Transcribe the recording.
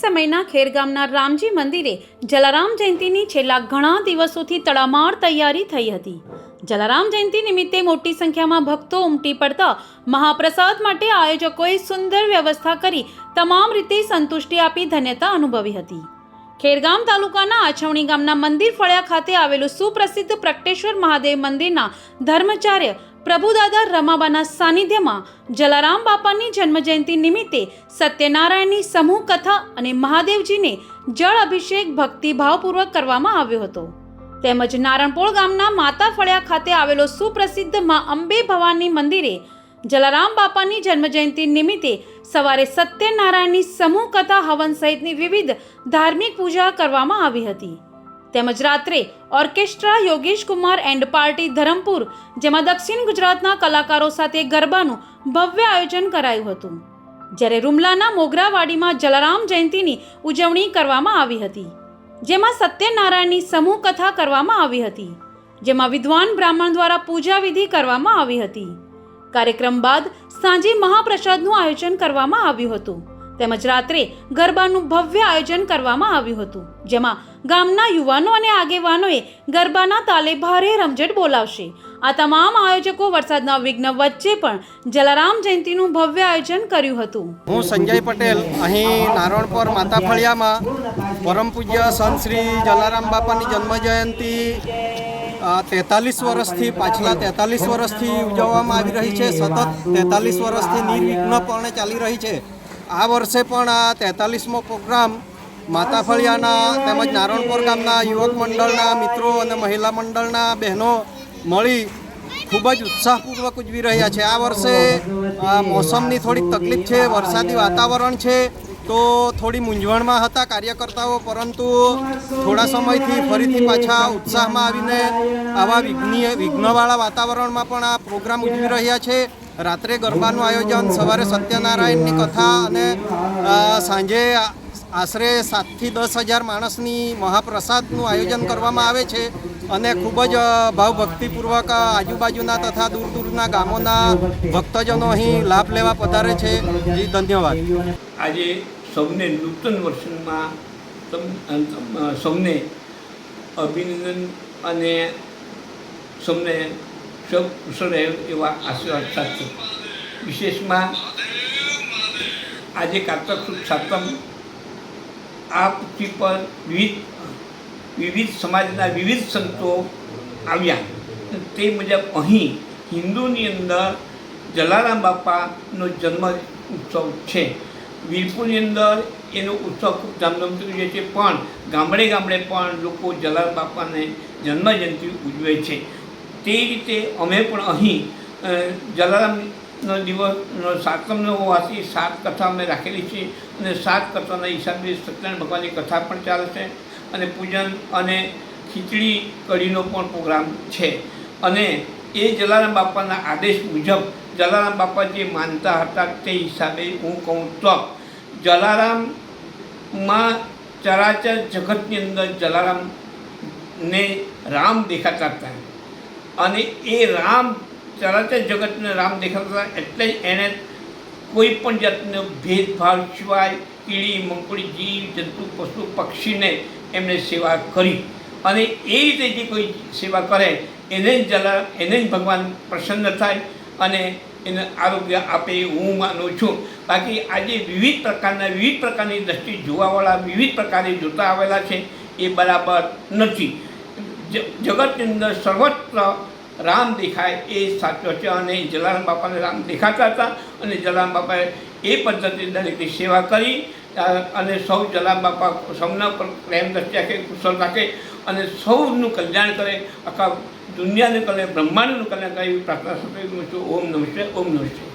સમયના ખેરગામના રામજી મંદિરે જલારામ જયંતીની છેલ્લા ઘણા દિવસોથી તડામાર તૈયારી થઈ હતી. જલારામ જયંતી નિમિત્તે મોટી સંખ્યામાં ભક્તો ઉમટી પડતા મહાપ્રસાદ માટે આયોજકોએ સુંદર વ્યવસ્થા કરી તમામ રીતે સંતુષ્ટિ આપી ધન્યતા અનુભવી હતી. ખેરગામ તાલુકાના આછવણી ગામના મંદિર ફળિયા ખાતે આવેલું સુપ્રસિદ્ધ પ્રકટેશ્વર મહાદેવ મંદિરના ધર્મચાર્ય પ્રભુદાદા રમાબાના સાનિધ્યમાં જલારામ બાપાની જન્મજયંતિ નિમિત્તે સત્યનારાયણની સમૂહ કથા અને મહાદેવજીને જળ અભિષેક ભક્તિભાવપૂર્વક કરવામાં આવ્યો હતો. તેમજ નારણપોળ ગામના માતા ફળિયા ખાતે આવેલો સુપ્રસિદ્ધ મા અંબે ભવાની મંદિરે જલારામ બાપાની જન્મજયંતિ નિમિત્તે સવારે સત્યનારાયણની સમૂહ કથા હવન સહિતની વિવિધ ધાર્મિક પૂજા કરવામાં આવી હતી. તેમજ રાત્રે orchestra Yogesh Kumar and party Dharampur, જેમાં દક્ષિણ ગુજરાતના કલાકારો સાથે ગરબાનું ભવ્ય આયોજન કરાયું હતું. જ્યારે રૂમલાના મોગરાવાડીમાં જલારામ જયંતીની ઉજવણી કરવામાં આવી હતી, જેમાં સત્યનારાયણની સમૂહ કથા કરવામાં આવી હતી, જેમાં વિદ્વાન બ્રાહ્મણ દ્વારા પૂજા વિધિ કરવામાં આવી હતી. કાર્યક્રમ બાદ સાંજે મહાપ્રસાદનું આયોજન કરવામાં આવ્યું હતું. તેમજ રાત્રે ગરબાનું ભવ્ય આયોજન કરવામાં આવ્યું હતું. જેમાં ગામના યુવાનો અને આગેવાનોએ ગરબાના તાલે ભારે રમઝટ બોલાવશે. આ તમામ આયોજકો વરસાદના વિઘ્ન વચ્ચે પણ જલારામ જયંતીનું ભવ્ય આયોજન કર્યું હતું. હું સંજય પટેલ, અહીં નારણપર માતા ફળિયામાં પરમ પૂજ્ય સંત શ્રી જલારામ બાપાની જન્મજયંતિ તેતાલીસ વર્ષથી પાછલા તેતાલીસ વર્ષથી ઉજવવામાં આવી રહી છે. સતત તેતાલીસ વર્ષથી નિર્વિઘ્નપણે ચાલી રહી છે. આ વર્ષે પણ આ તેતાલીસમો પ્રોગ્રામ માતા ફળિયાના તેમજ નારણપુર ગામના યુવક મંડળના મિત્રો અને મહિલા મંડળના બહેનો મળી ખૂબ જ ઉત્સાહપૂર્વક ઉજવી રહ્યા છે. આ વર્ષે મોસમની થોડીક તકલીફ છે, વરસાદી વાતાવરણ છે. તો થોડી મૂંઝવણમાં હતા કાર્યકર્તાઓ, પરંતુ થોડા સમયથી ફરીથી પાછા ઉત્સાહમાં આવીને આવા વિઘ્નીય, વિઘ્નવાળા વાતાવરણમાં પણ આ પ્રોગ્રામ ઉજવી રહ્યા છે. રાત્રે ગરબાનું આયોજન, સવારે સત્યનારાયણની કથા અને સાંજે આશરે સાતથી દસ હજાર માણસની મહાપ્રસાદનું આયોજન કરવામાં આવે છે અને ખૂબ જ ભાવભક્તિપૂર્વક આજુબાજુના તથા દૂર દૂરના ગામોના ભક્તજનો અહીં લાભ લેવા પધારે છે. જી, ધન્યવાદ. આજે સૌને નૂતન વર્ષમાં સૌને અભિનંદન અને સૌને સૌ કુશળ રહે એવા આશીર્વાદ સાથે. વિશેષમાં આજે કારતક સુદ સાતમ આ પૃથ્વી પર વિવિધ વિવિધ સમાજના વિવિધ સંતો આવ્યા. તે મુજબ અહીં હિન્દુની અંદર જલારામ બાપાનો જન્મ ઉત્સવ છે. વીરપુરની અંદર એનો ઉત્સવ ખૂબ ધામધૂમથી ઉજવે છે. પણ ગામડે ગામડે પણ લોકો જલારામ બાપાને જન્મજયંતિ ઉજવે છે. તે રીતે અમે પણ અહીં જલારામનો દિવસનો સાતમનો હોવાથી સાત કથા અમે રાખેલી છે અને સાત કથાના હિસાબે સત્યનારાયણ ભગવાનની કથા પણ ચાલે છે અને પૂજન અને ખીચડી કઢીનો પણ પ્રોગ્રામ છે. અને એ જલારામ બાપાના આદેશ મુજબ જલારામ બાપા જે માનતા હતા તે હિસાબે હું કહું તો જલારામમાં ચરાચર જગતની અંદર જલારામને રામ દેખાતા હતા. અને એ રામ ચરાચર જગતને રામ દેખાતા હતા એટલે એણે કોઈ પણ જાતનો ભેદભાવ સિવાય કીડી મંકોડી જીવ, જંતુ, પશુ, પક્ષીને એમણે સેવા કરી. અને એ રીતે જે કોઈ સેવા કરે, એને જ જલા, એને જ ભગવાન પ્રસન્ન થાય અને એને આરોગ્ય આપે હું માનું છું. બાકી આજે વિવિધ પ્રકારના, વિવિધ પ્રકારની દ્રષ્ટિ જોવાવાળા, વિવિધ પ્રકારે જોતા આવેલા છે, એ બરાબર નથી. જગતની અંદર સર્વત્ર રામ દેખાય એ સાચો છે અને જલારામ બાપાને રામ દેખાતા હતા અને જલારામ બાપાએ એ પદ્ધતિ દરેકની સેવા કરી અને સૌ જલારામ બાપા સૌના પર પ્રેમ દ્રષ્ટિ રાખે, કુશળ રાખે અને સૌનું કલ્યાણ કરે, આખા દુનિયાને કરે બ્રહ્માંડનું કલ્યાણ કરે એવી પ્રાર્થના સાથે ઓમ નમસ્તે ઓમ નમસ્તે